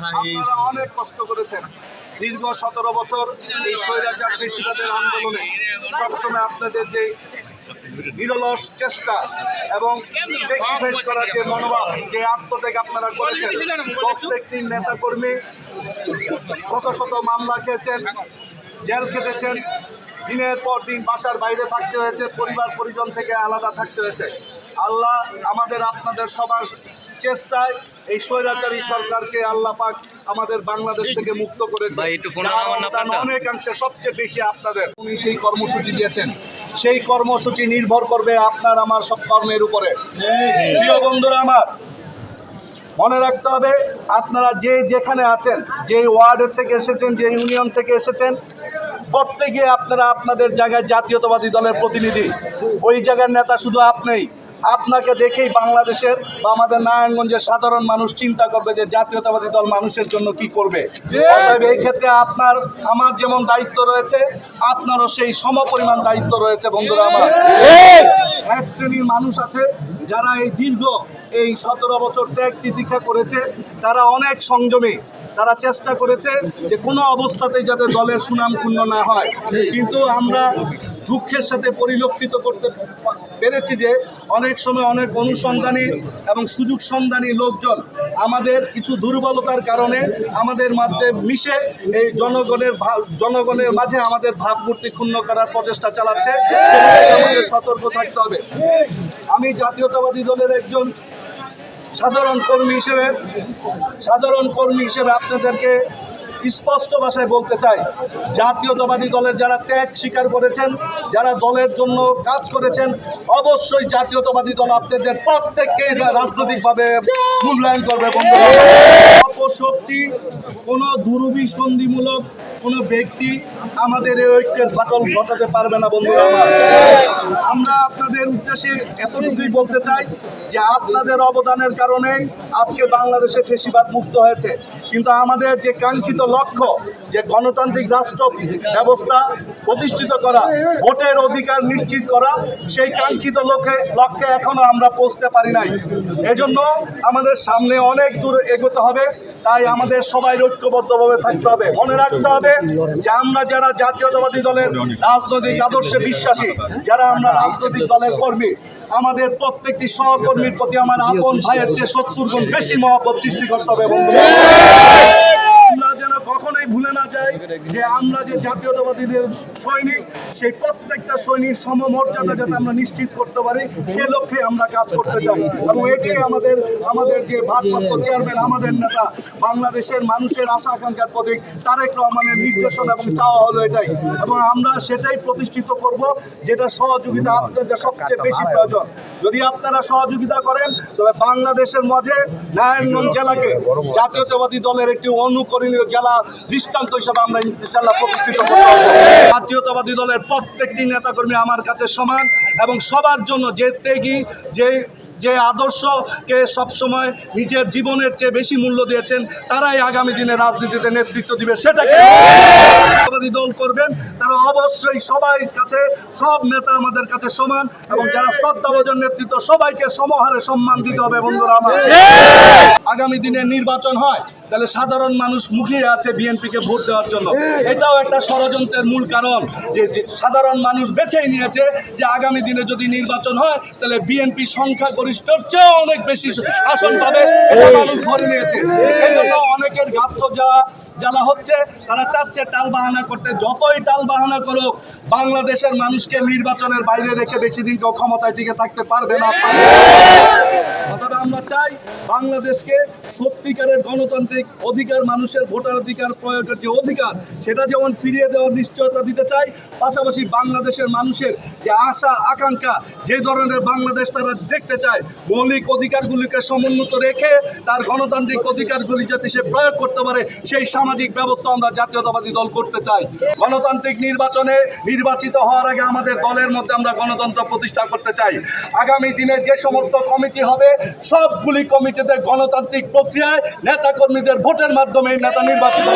আপনারা অনেক কষ্ট করেছেন। দীর্ঘ সতেরো বছর এই স্বৈরাচার কৃষিকাদের আন্দোলনে সবসময় আপনাদের যে নিরলস চেষ্টা এবং স্যাক্রিফাইস করার যে মনোভাব যে আত্মত্যাগ আপনারা করেছেন প্রত্যেকটি নেতাকর্মী শত শত মামলা খেয়েছেন জেল খেটেছেন দিনের পর দিন বাসার বাইরে থাকতে হয়েছে পরিবার পরিজন থেকে আলাদা থাকতে হয়েছে। আল্লাহ আমাদের আপনাদের সবার চেষ্টায় এই স্বৈরাচারী সরকারকে আল্লাহ পাক আমাদের বাংলাদেশ থেকে মুক্ত করেছে। অনেকাংশে সবচেয়ে বেশি আপনাদের। উনি সেই কর্মসূচি দিয়েছেন। সেই কর্মসূচি নির্ভর করবে আপনার আমার সব কর্মের উপরে। প্রিয় বন্ধুরা আমার মনে রাখতে হবে আপনারা যে যেখানে আছেন যে ওয়ার্ডের থেকে এসেছেন যে ইউনিয়ন থেকে এসেছেন প্রত্যেকে আপনারা আপনাদের জায়গায় জাতীয়তাবাদী দলের প্রতিনিধি। ওই জায়গার নেতা শুধু আপনিই। আপনাকে দেখেই বাংলাদেশের বা আমাদের নারায়ণগঞ্জের সাধারণ মানুষ চিন্তা করবে যে জাতীয়তাবাদী দল মানুষের জন্য কি করবে। এই ক্ষেত্রে আপনার আমার যেমন দায়িত্ব রয়েছে আপনারও সেই সমপরিমাণ দায়িত্ব রয়েছে বন্ধুরা আমার। এক শ্রেণির মানুষ আছে যারা এই দীর্ঘ এই সতেরো বছর ত্যাগ তিতিক্ষা করেছে তারা অনেক সংযমী। তারা চেষ্টা করেছে যে কোনো অবস্থাতেই যাতে দলের সুনাম ক্ষুণ্ণ না হয়। কিন্তু আমরা দুঃখের সাথে পরিলক্ষিত করতে পেরেছি যে অনেক সময় অনেক অনুসন্ধানী এবং সুযোগ সন্ধানী লোকজন আমাদের কিছু দুর্বলতার কারণে আমাদের মধ্যে মিশে এই জনগণের জনগণের মাঝে আমাদের ভাবমূর্তি ক্ষুণ্ণ করার প্রচেষ্টা চালাচ্ছে। আমাদের সতর্ক থাকতে হবে। আমি জাতীয়তাবাদী দলের একজন সাধারণ কর্মী হিসেবে সাধারণ কর্মী হিসেবে আপনাদেরকে স্পষ্ট ভাষায় বলতে চাই, জাতীয়তাবাদী দলের যারা ত্যাগ স্বীকার করেছেন, যারা দলের জন্য কাজ করেছেন, অবশ্যই জাতীয়তাবাদী দল আপনাদের প্রত্যেককে রাজনৈতিকভাবে মূল্যায়ন করবে অপশক্তি, কোনো দুরভিসন্ধিমূলক কোনো ব্যক্তি আমাদের এই ঐক্যের ফাটল ঘটাতে পারবে না, বন্ধুরা আমরা। আপনাদের উদ্দেশ্যে এতটুকুই বলতে চাই যে আপনাদের অবদানের কারণে আজকে বাংলাদেশে ফেসিবাদ মুক্ত হয়েছে। কিন্তু আমাদের যে কাঙ্ক্ষিত লক্ষ্য যে গণতান্ত্রিক রাষ্ট্র ব্যবস্থা প্রতিষ্ঠিত করা, ভোটের অধিকার নিশ্চিত করা, সেই কাঙ্ক্ষিত লক্ষ্যে লক্ষ্যে এখনও আমরা পৌঁছতে পারি নাই। এজন্য আমাদের সামনে অনেক দূর এগোতে হবে, তাই আমাদের সবাই ঐক্যবদ্ধভাবে থাকতে হবে। মনে রাখতে হবে যে আমরা যারা জাতীয়তাবাদী দলের রাজনৈতিক আদর্শে বিশ্বাসী, যারা আমরা রাজনৈতিক দলের কর্মী, আমাদের প্রত্যেকটি সহকর্মীর প্রতি আমার আপন ভাইয়ের চেয়ে সত্তর গুণ বেশি মহব্বত সৃষ্টি করতে হবে যে আমরা যে জাতীয়তাবাদীদের সৈনিক, সেই প্রত্যেকটা সৈনিক সমমর্যাদা যাতে আমরা নিশ্চিত করতে পারি সেই লক্ষ্যে আমরা কাজ করতে চাই। এবং এটি আমাদের আমাদের যে ভারপ্রাপ্ত চেয়ারম্যান, আমাদের নেতা, বাংলাদেশের মানুষের আশা আকাঙ্ক্ষার প্রতীক, তারেক রহমানের নির্দেশনা এবং চাওয়া হলো এটাই। এবং আমরা সেটাই প্রতিষ্ঠিত করব, যেটা সহযোগিতা আপনাদের সবচেয়ে বেশি প্রয়োজন। যদি আপনারা সহযোগিতা করেন, তবে বাংলাদেশের মাঝে নারায়ণগঞ্জ জেলাকে জাতীয়তাবাদী দলের একটি অনুকরণীয় জেলা দৃষ্টান্ত হিসাবে আমরা জাতীয়তাবাদী দলের প্রত্যেকটি নেতাকর্মী আমার কাছে সমান এবং সবার জন্য যে ত্যাগী, যে যে আদর্শকে সবসময় নিজের জীবনের চেয়ে বেশি মূল্য দিয়েছেন, তারাই আগামী দিনে রাজনীতিতে নেতৃত্ব দিবে, সেটাকে দল করবেন। তারা অবশ্যই সবাই কাছে, সব নেতা আমাদের কাছে সমান এবং যারা শ্রদ্ধাভোজন নেতৃত্ব, সবাইকে সমহারে সম্মান দিতে হবে বন্ধুরা আমার। আগামী দিনে নির্বাচন হয়। তাহলে সাধারণ মানুষ মুখিয়ে আছে বিএনপিকে ভোট দেওয়ার জন্য। এটাও একটা ষড়যন্ত্রের মূল কারণ যে সাধারণ মানুষ বেছেই নিয়েছে যে আগামী দিনে যদি নির্বাচন হয় তাহলে বিএনপি সংখ্যাগরিষ্ঠর চেয়েও অনেক বেশি আসন পাবে। এটা মানুষ ধরে নিয়েছে। এই জন্য অনেকের গাত্র যা জ্বালা হচ্ছে তারা চাচ্ছে টাল বাহানা করতে। যতই টাল বাহানা করুক বাংলাদেশের মানুষকে নির্বাচনের বাইরে রেখে বেশি দিন কেউ ক্ষমতায় টিকে থাকতে পারবে না। অথবা আমরা চাই বাংলাদেশকে সত্যিকারের গণতান্ত্রিক অধিকার, মানুষের ভোটার অধিকার প্রয়োগের যে অধিকার, সেটা যেমন ফিরিয়ে দেওয়ার নিশ্চয়তা দিতে চাই, পাশাপাশি বাংলাদেশের মানুষের যে আশা, আকাঙ্ক্ষা, যে ধরনের বাংলাদেশ তারা দেখতে চায়, মৌলিক অধিকারগুলিকে সমুন্নত রেখে তার গণতান্ত্রিক অধিকারগুলি যাতে সে প্রয়োগ করতে পারে, সেই সামাজিক ব্যবস্থা আমরা জাতীয়তাবাদী দল করতে চাই। গণতান্ত্রিক নির্বাচনে নির্বাচিত হওয়ার আগে আমাদের দলের মধ্যে আমরা গণতন্ত্র প্রতিষ্ঠা করতে চাই। আগামী দিনে যে সমস্ত কমিটি হবে সবগুলি কমিটিতে গণতান্ত্রিক প্রক্রিয়ায় নেতাকর্মীদের ভোটের মাধ্যমে নেতা নির্বাচিত